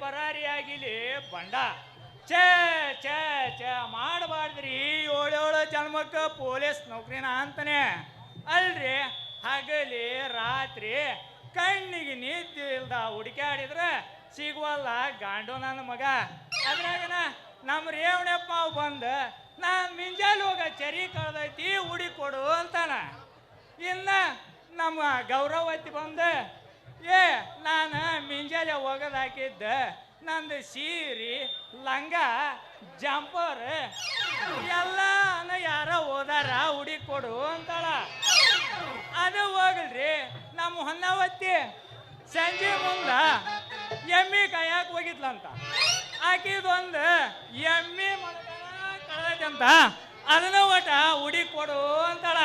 ಪರಾರಿಯಾಗಿಲಿ ಬಂಡ. ಚ ಚ ಚ ಮಾಡಬಾರ್ದ್ರಿ ಏಳೇಳು ಜನ್ಮಕ್ಕೆ ಪೊಲೀಸ್ ನೌಕರಿನ ಅಂತಾನೆ. ಅಲ್ರಿ, ಹಗಲಿ, ರಾತ್ರಿ ಕಣ್ಣಿಗೆ ನಿದ್ದೆ ಇಲ್ದ ಹುಡುಕಾಡಿದ್ರೆ ಸಿಗುವಲ್ಲ ಗಾಂಡು ನನ್ನ ಮಗ. ಅದ್ರಾಗನ ನಮ್ಮ ರೇವಣಪ್ಪ ಬಂದು, ನಾನು ಮಿಂಜಾಲ್ ಹೋಗ ಚರಿ ಕಳ್ದೈತಿ, ಹುಡಿ ಕೊಡು ಅಂತಾನ. ಇನ್ನ ನಮ್ಮ ಗೌರವತಿ ಬಂದು, ಏ, ನಾನು ಮಿಂಜಾಲೆ ಒಗದ್ ಹಾಕಿದ್ದ, ನಂದು ಸೀರೆ, ಲಂಗ, ಜಂಪರ್ ಎಲ್ಲ ಯಾರ ಓದಾರ ಉಡಿ ಕೊಡು ಅಂತಾಳ. ಅದು ಹೋಗಲ್ರಿ ನಮ್ಮ ಹೊನ್ನಾವತ್ತಿ ಸಂಜೆ ಮುಂದ ಎಮ್ಮಿ ಕಾಯಕ್ ಹೋಗಿದ್ಲಂತ. ಆಕಿದೊಂದು ಎಮ್ಮಿ ಕಳೆದಂತ ಅದನ್ನ ಒಟ ಉಡಿ ಕೊಡು ಅಂತಾಳ.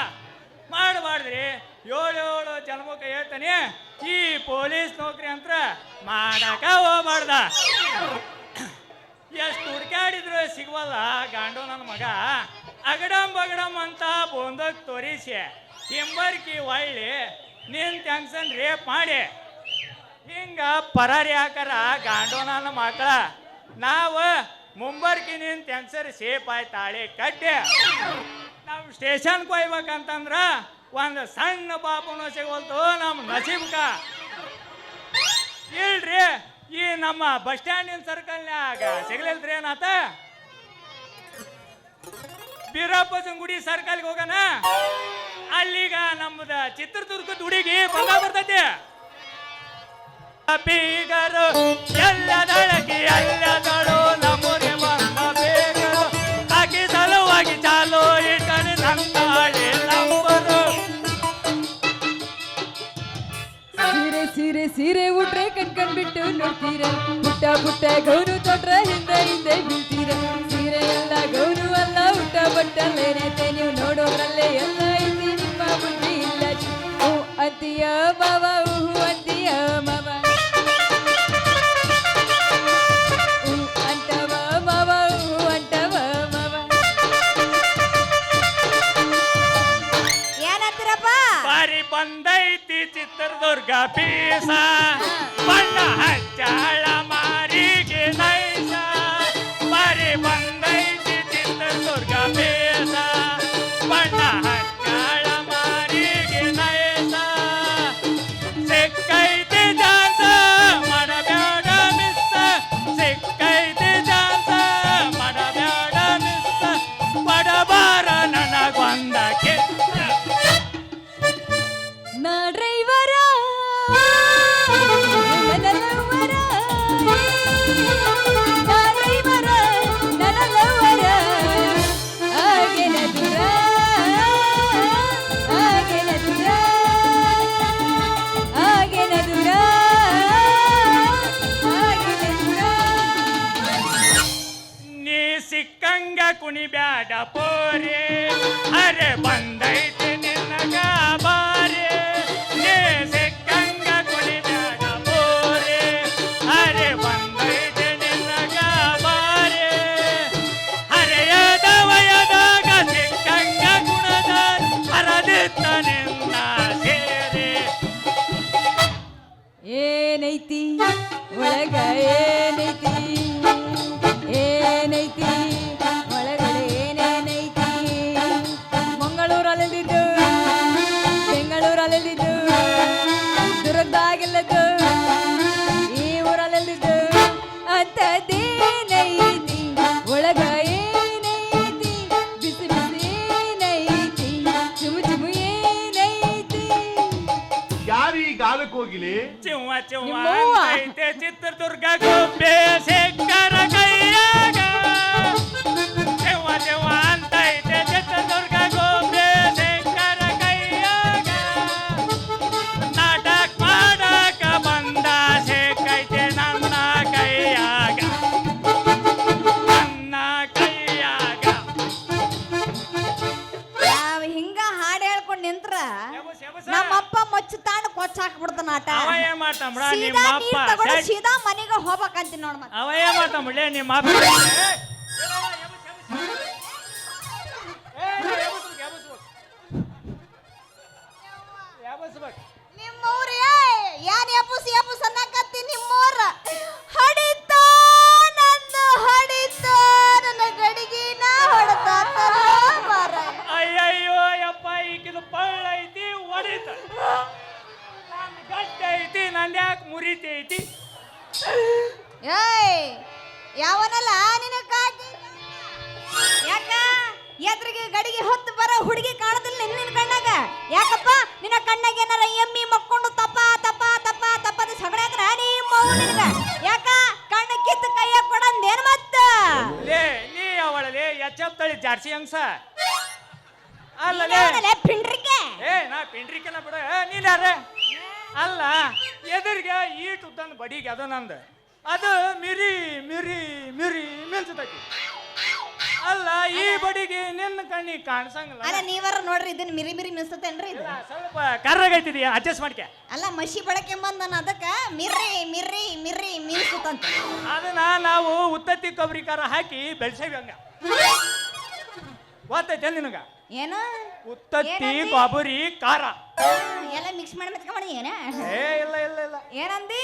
ಮಾಡಬಾರ್ದ್ರಿ, ಏಳು ಏಳು ಜನ್ಮಕ್ಕೆ ಹೇಳ್ತಾನೆ ಈ ಪೊಲೀಸ್ ನೌಕರಿ ಅಂತ ಮಾಡಕ ಹೋಗ್ಬಾರ್ದ. ಎಷ್ಟು ಹುಡ್ಕಾಡಿದ್ರು ಸಿಗುವಲ್ಲ ಗಾಂಡು ನನ್ನ ಮಗ. ಅಗಡಂ ಬಗಡಂ ಅಂತ ಬಂದಕ್ ತೋರಿಸಿ. ಹಿಂಬರ್ಕಿ ಹೊಳ್ಳಿ, ನಿನ್ ಟೆನ್ಷನ್ ರೇಪ್ ಮಾಡಿ. ಹಿಂಗ ಪರಾರಿ ಹಾಕರ ಗಾಂಡು ನನ್ನ ಮಕ್ಕಳ ನಾವು ಮುಂಬರ್ಕಿ ನಿನ್ ಟೆನ್ಸರ್ ಸೇಫ್ ಆಯ್ತಾಳೆ ಕಡ್ಡೆ ನಾವು ಸ್ಟೇಷನ್ಗೆ ಹೋಗ್ಬೇಕಂತಂದ್ರ ಒಂದು ಸಣ್ಣ ಪಾಪನು ಸಿಗೋಲ್ತು ನಮ್ಮ ನಸೀಬ್ಕ ಇಲ್ರಿ, ಈ ನಮ್ಮ ಬಸ್ ಸ್ಟ್ಯಾಂಡಿನ ಸರ್ಕಲ್ನ್ಯಾಗ ಸಿಗ್ಲಿಲ್ರಿ ಏನಾತ? ಬೀರಪ್ಪಸನ್ ಗುಡಿ ಸರ್ಕಲ್ಗೆ ಹೋಗೋಣ ಅಲ್ಲಿಗ ನಮ್ಮದ ಚಿತ್ರದುರ್ಗದ ಹುಡುಗಿ ಬಂದ ಬರ್ತೈತಿ. ಬೀಗರು ಎಲ್ಲದಳಗಿ ಎಲ್ಲದಳು. ನಮ್ಮೂರಿಗೆ ಸೀರೆ ಉಟ್ರೆ ಕಣ್ಕಂಡ್ ಬಿಟ್ಟು ನೋಡ್ತೀರ? ಪುಟ್ಟ ಪುಟ್ಟ ಗೌನು ತೊಟ್ರೆ ಹಿಂದೆ ಹಿಂದೆ ಬೀಳ್ತೀರ? ಸೀರೆ ಎಲ್ಲ ಗೌನು ಅಲ್ಲ ಉಟ್ಟ ಬಟ್ಟಲ್ಲೇನೈತೆ ನೀವು ನೋಡೋದ್ರಲ್ಲೇ ಎಲ್ಲ ಐತಿ. ನಿಮ್ಮ ಬುದ್ಧಿ ಇಲ್ಲ ಓ ಅತಿಯ ಮಾವ ಊಹು ಅತಿಯ ಮಾವ. ಬಂದೈತಿ ಚಿತ್ರದುರ್ಗ ಪೀಸ कुनी ब्याडा पोरे। अरे बंदई ದುರ್ಗದಾಗಿಲ್ಲದ್ದು ಈ ಊರಲ್ಲಿದ್ದು ಅಂತದೇನೈತಿ ಒಳಗ ಏನೈತಿ? ಬಿಸಿ ಬಿಸಿ ಏನೈತಿ? ಚುಮು ಚುಮು ಏನೈತಿ? ಯಾರು ಈ ಗಾಲಕ್ಕೆ ಹೋಗಿಲಿ? ಚಿವ್ವ ಚಿವ್ವ ನಿಮ್ಮವ್ವ. ಅಂತೈತೆ ಚಿತ್ರದುರ್ಗ ಶೇಖರ. ನಿಂತ್ರ ಎಬಸ್. ನಮ್ಮಪ್ಪ ಮಚ್ಚ ತಾಂಡ್ ಕೊಚ್ಚ ಹಾಕ್ಬಿಡ್ತಾನ ಆಟ. ಅವ ಸೀದಾ ನಿಮ್ಮ ನೀರ್ ತಗೊಂಡು ಸೀದಾ ಮನೆಗೆ ಹೋಗ್ಬೇಕಂತೀನಿ ನೋಡ್ ಮತ್ತೆ. ಅವ ನಿಮ್ಮ ಅಪ್ಪ ಗಡಿಗೆ ಹೊತ್ತು ಬರೋ ಹುಡುಗಿ ಕಾಣದಿಲ್ಲ ನಿನ್ನ ಕಣ್ಣಾಗ. ಯಾಕಪ್ಪ? ನಿನ್ನ ಕಣ್ಣಾಗ ಏನಾರ ಎಮ್ಮಿ ಮಕ್ಕೊಂಡು ತಪ್ಪ ತಪ್ಪ ತಪ್ಪ ತಪ್ಪದ ಅಂದ್ರ ನೀ ಮೌ ನಿನಗ. ಯಾಕ? ಕಣ್ಣ ಕಿತ್ತು ಕೈಯ ಕೊಡಂದೇನ್ ಮತ್ತ? ಲೇ ನೀ ಅವಳಲೆ ಎಚ್ಚಪ್ ತಳಿ ಜಾರ್ಸಿ ಹಂಗ್ಸ ಅಲ್ಲಲೇ ಯಾವನಲ್ಲ ಪಿಂಡ್ರಿಕೆ? ಏ ನಾ ಪಿಂಡ್ರಿಕೆನ ಬಿಡ. ನೀನ್ ಯಾರ ಅಲ್ಲ ಎದುರಿಗೆ ಈಟ್ ಉದ್ದನ್ ಬಡಿಗೆ ಅದು ನಂದು. ಅದು ಮಿರಿ ಮಿರಿ ಮಿರಿ ಮಿಂಚತೈತಿ. ಅಲ್ಲ ಈ ಬಡಿಗೆ ನಿನ್ನ ಕಣ್ಣಿ ಕಾಣಿಸಂಗಿಲ್ಲ. ಅಲ್ಲ ನೀವರ ನೋಡ್ರಿ ಇದನ್ನ ಮಿರಿ ಮಿರಿ ನಿಸ್ತೇನ್ರಿ ಇದು? ಇಲ್ಲ, ಸ್ವಲ್ಪ ಕರ್ರಾಗೈತಿದೀಯ ಅಡ್ಜಸ್ಟ್ ಮಾಡ್ಕೆ. ಅಲ್ಲ ಮಸಿ ಬಳಕೆ ನಾನು ಅದಕ್ಕ ಮಿರ್ರಿ ಮಿರ್ರಿ ಮಿರ್ರಿ ಮಿನ್ಸುತ್ತಂತ ಅದನ್ನ ನಾವು ಉತ್ತತ್ತಿ ಕೊಬ್ಬರಿ ಖಾರ ಹಾಕಿ ಬೆಳ್ಸೇವಿ ಹಂಗ. ಗೊತ್ತೈತೆ ನಿನಗ? ಏನ? ಉತ್ತತ್ತಿ ಏನಂದಿ? ಕೊಬ್ಬರಿ ಖಾರ. ಎಲ್ಲ ಮಿಕ್ಸ್ ಮಾಡಿ ಮೆತ್ಕ ಮಾಡಿ ಏನ ಏ ಇಲ್ಲ ಇಲ್ಲ ಇಲ್ಲ. ಏನಂದಿ?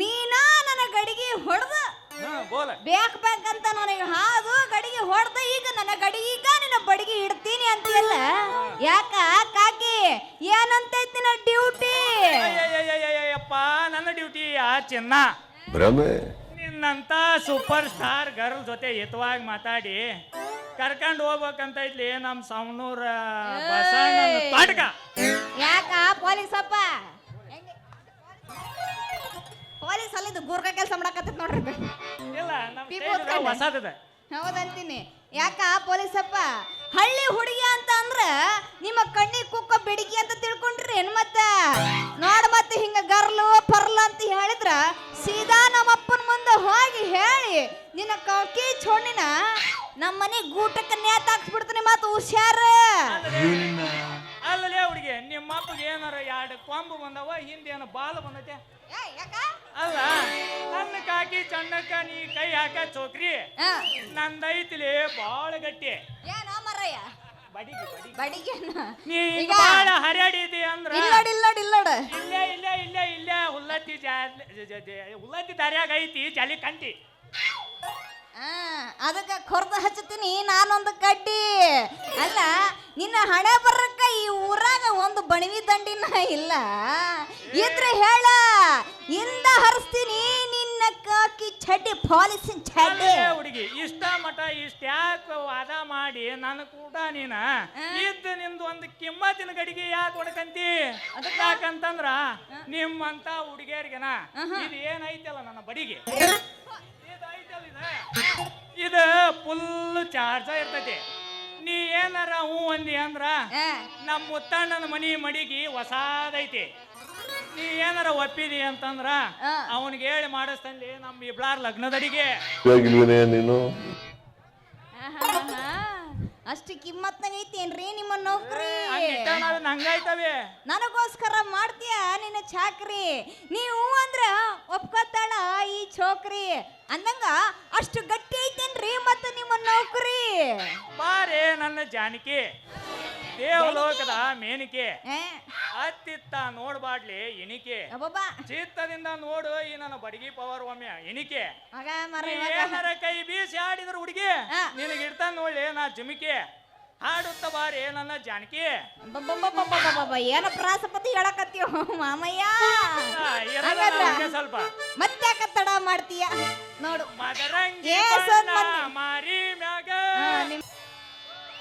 ನೀನಾ ನನ್ನ ಗಡಿಗೆ ಹೊಡೆದ ಬೇಕ್ ಬೇಕಂತ ನನಗೆ ಹಾದು ಗಡಿಗೆ ಹೊಡೆದ ಈಗ ನನ್ನ ಗಡಿಗೀಗ ನಿನ್ನ ಬಡಿಗೆ ಇಡ್ತೀನಿ ಅಂತೀಯಲ್ಲ? ಯಾಕ? ಕಾಕಿ ಏನಂತೈತಿ ನಿನ್ನ ಡ್ಯೂಟಿ? ಅಯ್ಯಪ್ಪ ನನ್ನ ಡ್ಯೂಟಿ ಆ ಚಿನ್ನ. ಭ್ರಮೆ ನಿನ್ನಂತ ಸೂಪರ್ ಸ್ಟಾರ್ ಗರ್ಲ್ ಜೊತೆ ಹಿತವಾಗಿ ಮಾತಾಡಿ ಕರ್ಕೊಂಡು ಹೋಗ್ಬೇಕಂತ ಇದ್ಲಿ ನಮ್ಮ ಸವಣೂರ ಬಸಣ್ಣ ಪಾಟ್ಕ ಯಾಕ? ಪೊಲೀಸ್ ಗೂರ್ಕ ಕೆಲಸ ಮಾಡಕತ್ತ ನೋಡ್ರಿ. ಇಲ್ಲ ನಮ್ಮ ಪೀಪು ಸ್ಟೈಲ್ ಹೊತ್ಕೊಂಡೆ. ಹೊಸದದ. ಹೌದಂತೀನಿ. ಯಾಕ ಪೊಲೀಸಪ್ಪ? ಹಳ್ಳಿ ಹುಡುಗಿ ಅಂತ ಅಂದ್ರ ನಿಮ್ಮ ಕಣ್ಣಿ ಕುಕ್ಕ ಬಿಡಿಗಿ ಅಂತ ತಿಳ್ಕೊಂಡ್ರಿ ಏನ್ ಮತ್ತ? ನೋಡ್ ಮತ್ತೆ ಹಿಂಗ ಗರ್ಲು ಪರ್ಲ ಅಂತ ಹೇಳಿದ್ರ ಸೀದಾ ನಮ್ಮಪ್ಪನ ಮುಂದೆ ಹೋಗಿ ಹೇಳಿ ನಿನ್ನ ಕಾಕಿ ಚೋಣಿನ ನಮ್ಮ ಮನೆ ಗೂಟಕ್ಕೆ ನೇತಾಕ್ಸ್ಬಿಡ್ತೀನಿ ಮತ್ತೆ ಹುಷಾರ. ಅಲ್ಲಲೇ ಹುಡುಗಿ ನಿಮ್ಮ ಅಪ್ಪಗೆ ಏನಾರ ಎರಡು ಕೊಂಬು ಬಂದವ ಹಿಂದೆ ಏನೋ ಬಾಲ್ ಬಂದೈತೆ? ಅಲ್ಲ ನನ್ನ ಕಾಕಿ ಚಂದಕ್ಕ ನೀ ಕೈ ಹಾಕ ಚೋಕ್ರಿ. ನಂದೈತಿಲಿ ಬಾಳ ಗಟ್ಟಿ. ಏನೋ ಮರಯ್ಯ ಹುಲ್ಲತ್ತಿ ಹುಲ್ಲತ್ತಿ ದಾರ್ಯಾಗ ಐತಿ ಜಾಲಿ ಕಂಟಿ. ಅದಕ್ಕ ಕೊರ್ದು ಹಚ್ಚತೀನಿ ನಾನೊಂದು ಕಡ್ಡಿ. ಅಲ್ಲ ನಿನ್ನ ಹಣೆ ಬರಕ್ಕ ಈ ಊರಾಗ ಒಂದು ಬಣವಿ ದಂಡಿನ ಇಲ್ಲ. ಇದ್ರೆ ಹೇಳ ಇಂದ ಹರಿಸ್ತೀನಿ ನಿನ್ನ ಕಾಕಿ ಚಡ್ಡಿ ಪಾಲಿಸಿನ ಚಡ್ಡಿ. ಹುಡುಗಿ ಇಷ್ಟ ಮಠ ಇಷ್ಟ ಯಾಕೆ ವಾದ ಮಾಡಿ ನನ್ನ ಕೂಡ ನೀನ. ಇದ್ದ ನಿಂದು ಒಂದು ಕಿಮ್ಮತ್ತಿನ ಗಡಿಗೆ ಯಾಕೆ ಹೊಡ್ಕಂತಿ? ಯಾಕಂತಂದ್ರ ನಿಮ್ಮಂತ ಹುಡುಗಿಯರಿಗೆನ ಇದು ಏನೈತಲ್ಲ ನನ್ನ ಬಡಿಗೆ? ಇದು ಫುಲ್ ಚಾರ್ಜ ಇರ್ತೈತಿ. ನೀ ಏನಾರ ಹೂ ಅಂದಿ ಅಂದ್ರ ನಮ್ಮ ಮುತ್ತಣ್ಣನ ಮನಿ ಮಡಿಗಿ ಹೊಸಾದೈತಿ. ನೀ ಏನಾರ ಒಪ್ಪಿದಿ ಅಂತಂದ್ರ. ಅವನಿಗೆ ಹೇಳಿ ಮಾಡಿಸ್ತಂದಿ ನಮ್ಮ ಇಬ್ಳಾರ್ ಲಗ್ನದಡಿಗೆ. ನೀನು? ಅಷ್ಟು ಕಿಮ್ಮತ್ನಾಗ ಐತೇನ್ರಿ ನಿಮ್ಮ ನೌಕರಿ? ಹಂಗಾಯ್ತವೆ ನನಗೋಸ್ಕರ ಚಾಕ್ರಿ. ನೀವು ಅಂದ್ರ ಒಪ್ಕೋತಾಳ ಈ ಚೋಕ್ರಿ ಅಂದಂಗ ಅಷ್ಟು ಗಟ್ಟಿ ಐತೇನ್ರಿ ಮತ್ತ ನಿಮ್ಮ ನೌಕರಿ? ಬಾರೆ ನನ್ನ ಜಾನಕಿ. ದೇವಲೋಕದ ಮೇನಿಕೆ. ಏ. ಅತ್ತಿತ್ತ ನೋಡ್ಬಾಡ್ಲಿ ಎಣಿಕೆ. ಅಬ್ಬಬ್ಬಾ. ಚಿತ್ತದಿಂದ ನೋಡು ಈ ನನ್ನ ಬಡಗಿ ಪವರ್ ಒಮ್ಮೆ ಎಣಿಕೆ. ಮಗ ಮರ ನೀ ಮಗ. ಏನಾರ ಕೈ ಬೀಸಿ ಆಡಿದ್ರ ಹುಡುಗಿ. ಆ. ನಿನಗೆ ಇಡ್ತಾನ ನೋಡ್ಲಿ ನಾ ಜಿಮಿಕೆ. ಹಾಡುತ್ತ ಬಾರಿ ನನ್ನ ಜಾನಕಿ. ಅಬ್ಬಬ್ಬಬ್ಬಬ್ಬಬ್ಬಬ್ಬ, ಏನ ಪ್ರಾಸಪತಿ ಹೇಳಕತ್ತೀವ ಮಾಮಯ್ಯ. ಆ, ಇರಲ್ಲ ಹಾಗಾದ್ರ ನಮ್ಗೆ ಸ್ವಲ್ಪ. ಮತ್ತ್ಯಾಕ ತಡ ಮಾಡ್ತೀಯ? ನೋಡು. ಮದರಂಗಿ ಏ ಬಣ್ಣ ಸೋನ್ ಮಂದಿ. ಮಾರಿ